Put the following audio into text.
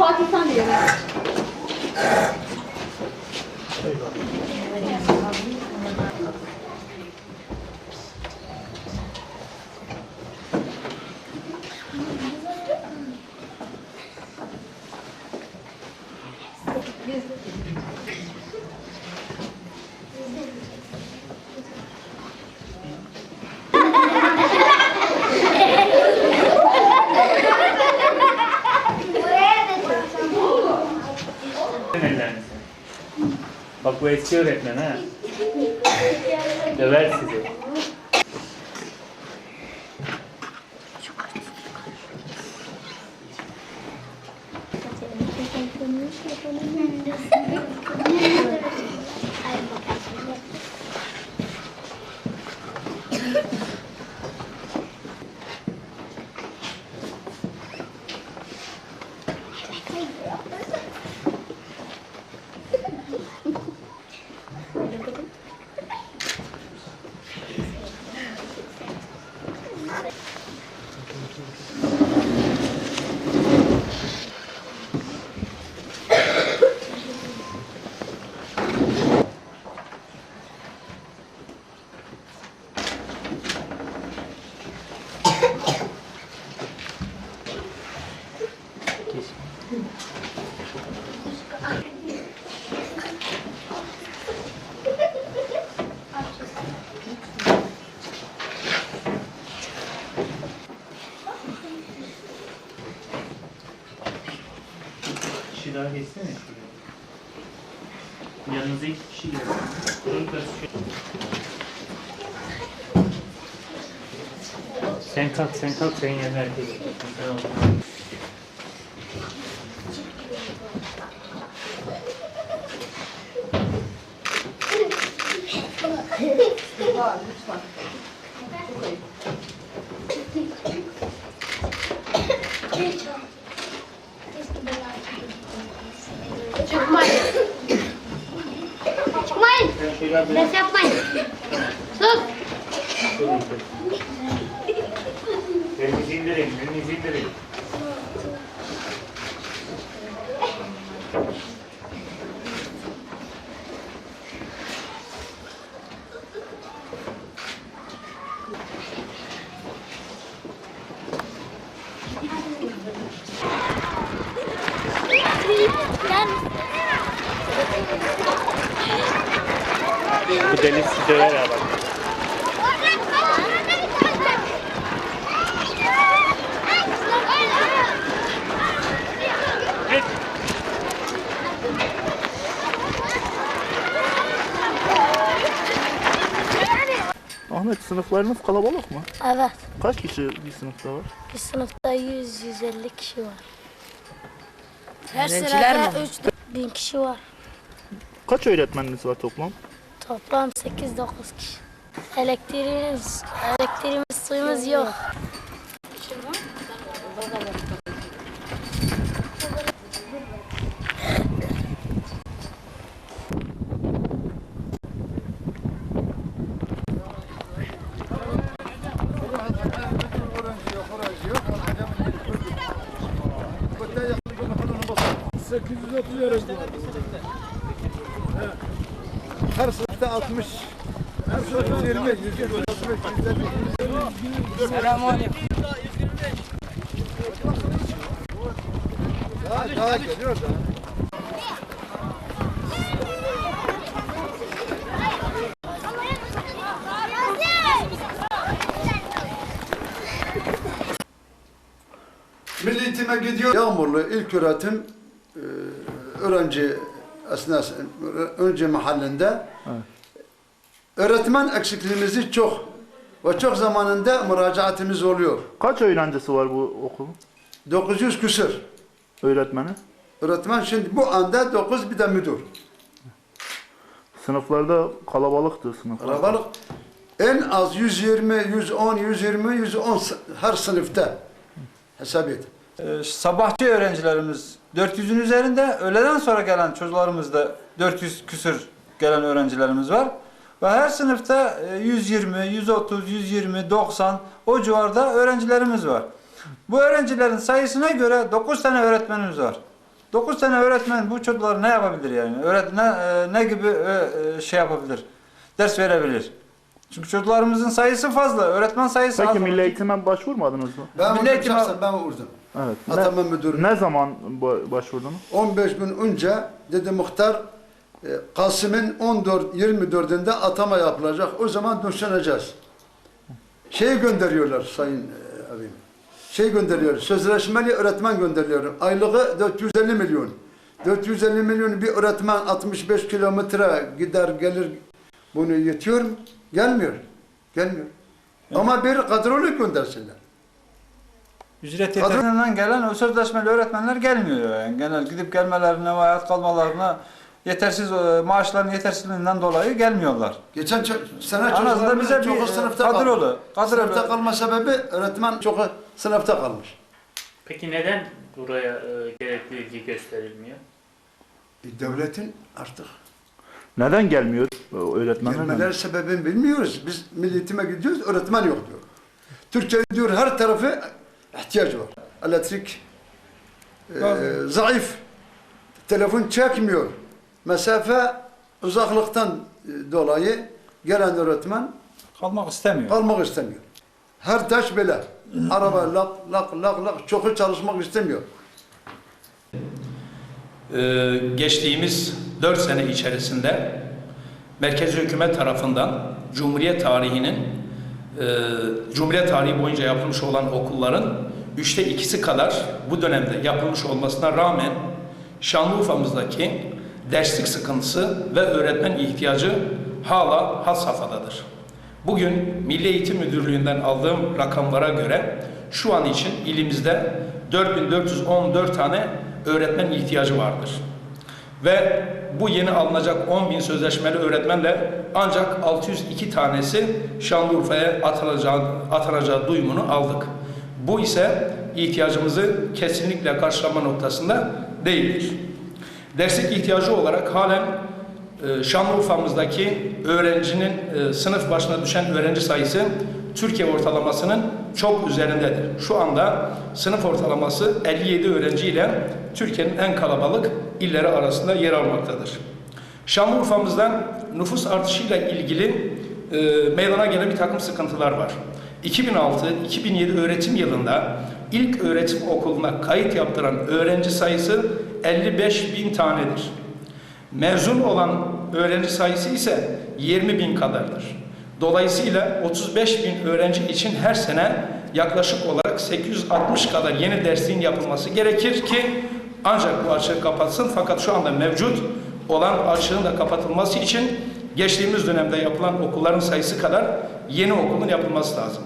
包机上边的。这个。Bak bu eski öğretmen ha. Döver sizi. Kişi daha geçsene şuraya. Yanınıza iki kişi gelsin. Çocuklar Sen kalk, sen kalk, senin yerine herkes. Sen Da, nici fac. Okay. Ce mai? Ce mai? Lăsa mai. Sus! Permisibil, permisibil. Bu deli sizi döver ha bak. Ahmet sınıflarınız kalabalık mı? Evet. Kaç kişi bir sınıfta var? Bir sınıfta 100-150 kişi var. Her Öğrenciler sırada 3 bin kişi var. Kaç öğretmeniniz var toplam? Toplam 8-9 kişi. Elektriğimiz, elektriğimiz, suyumuz yok. Her sınıfta 60. Her sınıfta 20, 100, 65, 150. Selamünaleyküm. Daha, daha geliyor da. Milli eğitime gidiyor. Yağmurlu ilk öğretim e, öğrenci esnası önce mahallinde öğretmen eksikliğimizi çok ve çok zamanında müracaatımız oluyor. Kaç öğrencisi var bu okulun? 900 küsür. Öğretmeni? Öğretmen şimdi bu anda 9 bir de müdür. Sınıflarda kalabalıktı sınıflar. Kalabalık en az 120, 110, 120, 110 sı- her sınıfta hesap et. Ee, Sabahçı öğrencilerimiz 400'ün üzerinde, öğleden sonra gelen çocuklarımız da 400 küsür gelen öğrencilerimiz var. Ve her sınıfta e, 120, 130, 120, 90 o civarda öğrencilerimiz var. Bu öğrencilerin sayısına göre 9 tane öğretmenimiz var. 9 tane öğretmen bu çocuklar ne yapabilir yani? Öğret ne, e, ne gibi e, e, şey yapabilir? Ders verebilir. Çünkü çocuklarımızın sayısı fazla, öğretmen sayısı az. Peki olacak. Milli Eğitim'e başvurmadınız mı? Ben Milli vurdum Eğitim- şahsen ben vurdum. Evet. Atama Ne, müdürü. ne zaman ba- başvurdunuz? 15 gün önce dedi muhtar e, Kasım'ın 14 24'ünde atama yapılacak. O zaman düşüneceğiz. Şey gönderiyorlar sayın e, abim. Şey gönderiyor. Sözleşmeli öğretmen gönderiyor. Aylığı 450 milyon. 450 milyon bir öğretmen 65 kilometre gider gelir bunu yetiyor Gelmiyor. Gelmiyor. Ama bir kadrolu göndersinler. Ücret yeterliliğinden gelen o sözleşmeli öğretmenler gelmiyor yani. Genel gidip gelmelerine hayat kalmalarına yetersiz e, maaşların yetersizliğinden dolayı gelmiyorlar. Geçen ço- sene çocuklarımız bize bir, e, sınıfta kadrolu, kalmış. kadrolu. Sınıfta kalma sebebi öğretmen çoğu sınıfta kalmış. Peki neden buraya e, gerekli ilgi gösterilmiyor? E, devletin artık Neden gelmiyor o öğretmenler? gelmeler sebebini bilmiyoruz. Biz milli eğitime gidiyoruz, öğretmen yok diyor. Türkçe diyor her tarafı ihtiyaç var. Elektrik e, zayıf. Telefon çekmiyor. Mesafe uzaklıktan e, dolayı gelen öğretmen Kalmak istemiyor. kalmak istemiyor. Her taş böyle. Araba lak lak lak lak çok çalışmak istemiyor. Ee, geçtiğimiz 4 sene içerisinde merkezi hükümet tarafından Cumhuriyet tarihinin e, Cumhuriyet tarihi boyunca yapılmış olan okulların üçte ikisi kadar bu dönemde yapılmış olmasına rağmen Şanlıurfa'mızdaki derslik sıkıntısı ve öğretmen ihtiyacı hala had safhadadır. Bugün Milli Eğitim Müdürlüğü'nden aldığım rakamlara göre şu an için ilimizde 4414 tane öğretmen ihtiyacı vardır. Ve bu yeni alınacak 10 bin sözleşmeli öğretmenle ancak 602 tanesi Şanlıurfa'ya atılacağı, atanacağı duyumunu aldık. Bu ise ihtiyacımızı kesinlikle karşılama noktasında değildir. Derslik ihtiyacı olarak halen e, Şanlıurfa'mızdaki öğrencinin e, sınıf başına düşen öğrenci sayısı Türkiye ortalamasının çok üzerindedir. Şu anda sınıf ortalaması 57 öğrenci ile Türkiye'nin en kalabalık illeri arasında yer almaktadır. Şanlıurfa'mızdan nüfus artışıyla ilgili e, meydana gelen bir takım sıkıntılar var. 2006-2007 öğretim yılında ilk öğretim okuluna kayıt yaptıran öğrenci sayısı 55 bin tanedir. Mezun olan öğrenci sayısı ise 20 bin kadardır. Dolayısıyla 35 bin öğrenci için her sene yaklaşık olarak 860 kadar yeni dersliğin yapılması gerekir ki ancak bu açığı kapatsın. Fakat şu anda mevcut olan açığın da kapatılması için geçtiğimiz dönemde yapılan okulların sayısı kadar yeni okulun yapılması lazım.